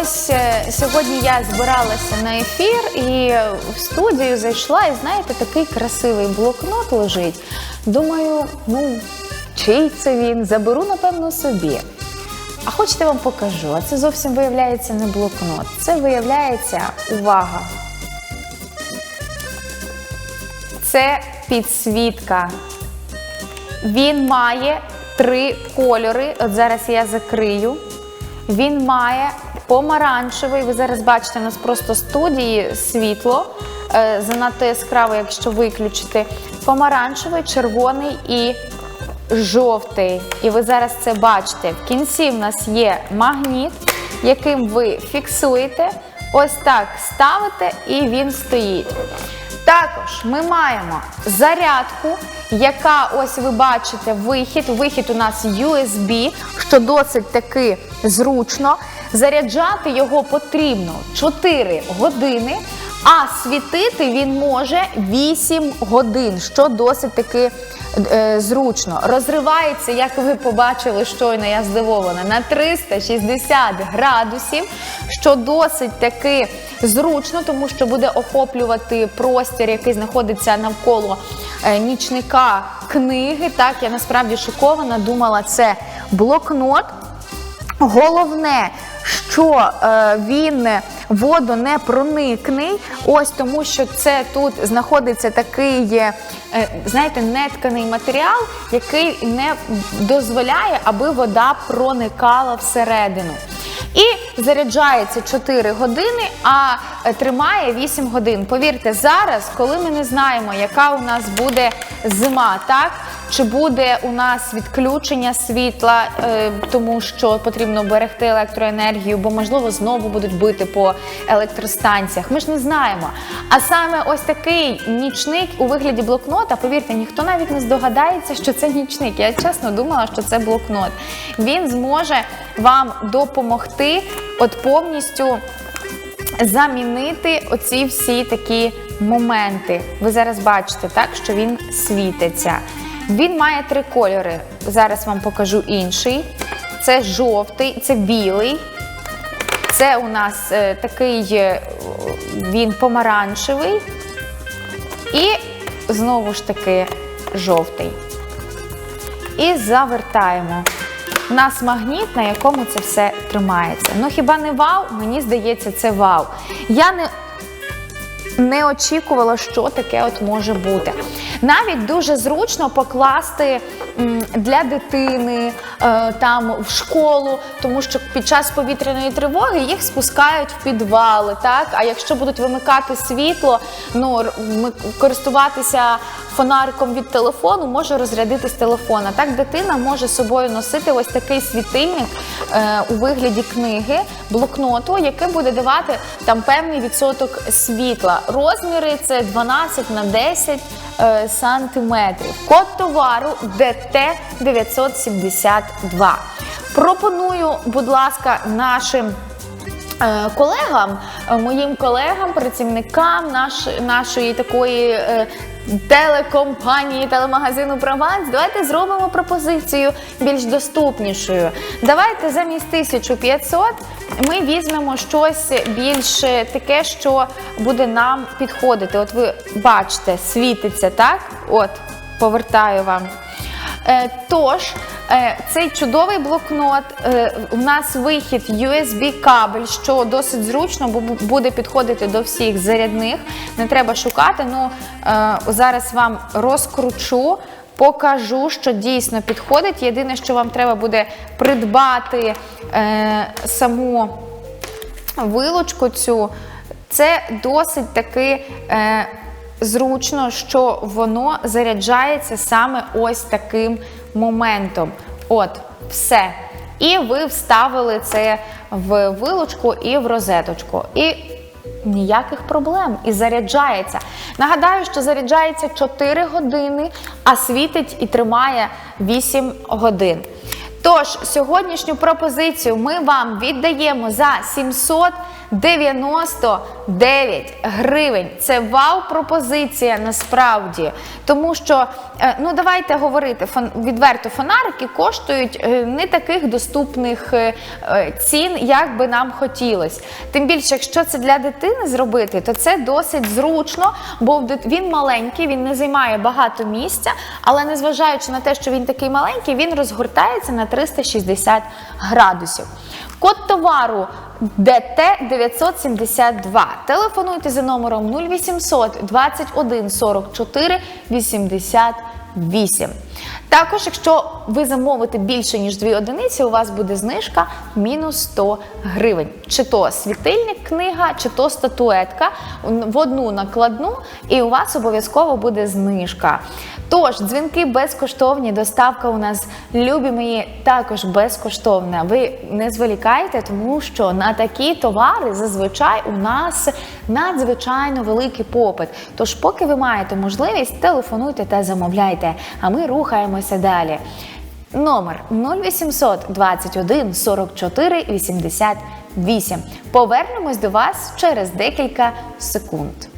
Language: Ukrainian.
Ось е, сьогодні я збиралася на ефір і в студію зайшла, і знаєте, такий красивий блокнот лежить. Думаю, ну, чий це він? Заберу, напевно, собі. А хочете вам покажу? А це зовсім виявляється не блокнот. Це виявляється увага. Це підсвітка. Він має три кольори. От зараз я закрию. Він має помаранчевий. Ви зараз бачите, у нас просто студії світло. е, Занадто яскраво, якщо виключити. Помаранчевий, червоний і жовтий. І ви зараз це бачите. В кінці в нас є магніт, яким ви фіксуєте. Ось так ставите, і він стоїть. Також ми маємо зарядку, яка ось ви бачите вихід. Вихід у нас USB, що досить таки зручно. Заряджати його потрібно 4 години, а світити він може 8 годин, що досить таки е, зручно. Розривається, як ви побачили щойно, я здивована, на 360 градусів, що досить таки зручно, тому що буде охоплювати простір, який знаходиться навколо е, нічника книги. Так, я насправді шокована, думала, це блокнот. Головне, що е, він водонепроникний, ось тому, що це тут знаходиться такий, е, знаєте, нетканий матеріал, який не дозволяє, аби вода проникала всередину. І заряджається 4 години, а е, тримає 8 годин. Повірте, зараз, коли ми не знаємо, яка у нас буде зима, так? Чи буде у нас відключення світла, е, тому що потрібно берегти електроенергію, бо можливо знову будуть бити по електростанціях. Ми ж не знаємо. А саме ось такий нічник у вигляді блокнота, повірте, ніхто навіть не здогадається, що це нічник. Я чесно думала, що це блокнот. Він зможе вам допомогти, от повністю замінити оці всі такі моменти. Ви зараз бачите, так, що він світиться. Він має три кольори. Зараз вам покажу інший. Це жовтий, це білий. Це у нас е, такий е, він помаранчевий. І знову ж таки жовтий. І завертаємо. У нас магніт, на якому це все тримається. Ну хіба не вау? Мені здається, це вау. Я не не очікувала, що таке от може бути. Навіть дуже зручно покласти для дитини е, там в школу, тому що під час повітряної тривоги їх спускають в підвали. Так, а якщо будуть вимикати світло, ну користуватися фонариком від телефону, може розрядити з телефона. Так, дитина може з собою носити ось такий світильник е, у вигляді книги, блокноту, який буде давати там певний відсоток світла. Розміри це 12 на 10 е, сантиметрів. Код товару ДТ 972. Пропоную, будь ласка, нашим. е, Колегам, е, моїм колегам, працівникам наш, нашої такої е, телекомпанії, телемагазину Прованс, давайте зробимо пропозицію більш доступнішою. Давайте замість 1500 ми візьмемо щось більш таке, що буде нам підходити. От ви бачите, світиться, так? От, повертаю вам. Е, Тож, цей чудовий блокнот, е, у нас вихід USB-кабель, що досить зручно, бо буде підходити до всіх зарядних. Не треба шукати. Ну, е, зараз вам розкручу, покажу, що дійсно підходить. Єдине, що вам треба буде придбати е, саму вилочку цю, це досить таки е, зручно, що воно заряджається саме ось таким моментом. От, все. І ви вставили це в вилочку і в розеточку. І ніяких проблем. І заряджається. Нагадаю, що заряджається 4 години, а світить і тримає 8 годин. Тож, сьогоднішню пропозицію ми вам віддаємо за 99 гривень. Це вау-пропозиція насправді. Тому що, е, ну давайте говорити відверто, фонарики коштують е, не таких доступних е, цін, як би нам хотілося. Тим більше, якщо це для дитини зробити, то це досить зручно, бо він маленький, він не займає багато місця, але незважаючи на те, що він такий маленький, він розгортається на 360 градусів. Код товару ДТ 972. Телефонуйте за номером 0800 21 44 88. Також, якщо ви замовите більше ніж дві одиниці, у вас буде знижка мінус 100 гривень. Чи то світильник книга, чи то статуетка в одну накладну, і у вас обов'язково буде знижка. Тож, дзвінки безкоштовні, доставка у нас, любі мої, також безкоштовна. Ви не зволікайте, тому що на такі товари зазвичай у нас надзвичайно великий попит. Тож, поки ви маєте можливість, телефонуйте та замовляйте. А ми рухаємося далі. Номер 0800 21 44 88. Повернемось до вас через декілька секунд.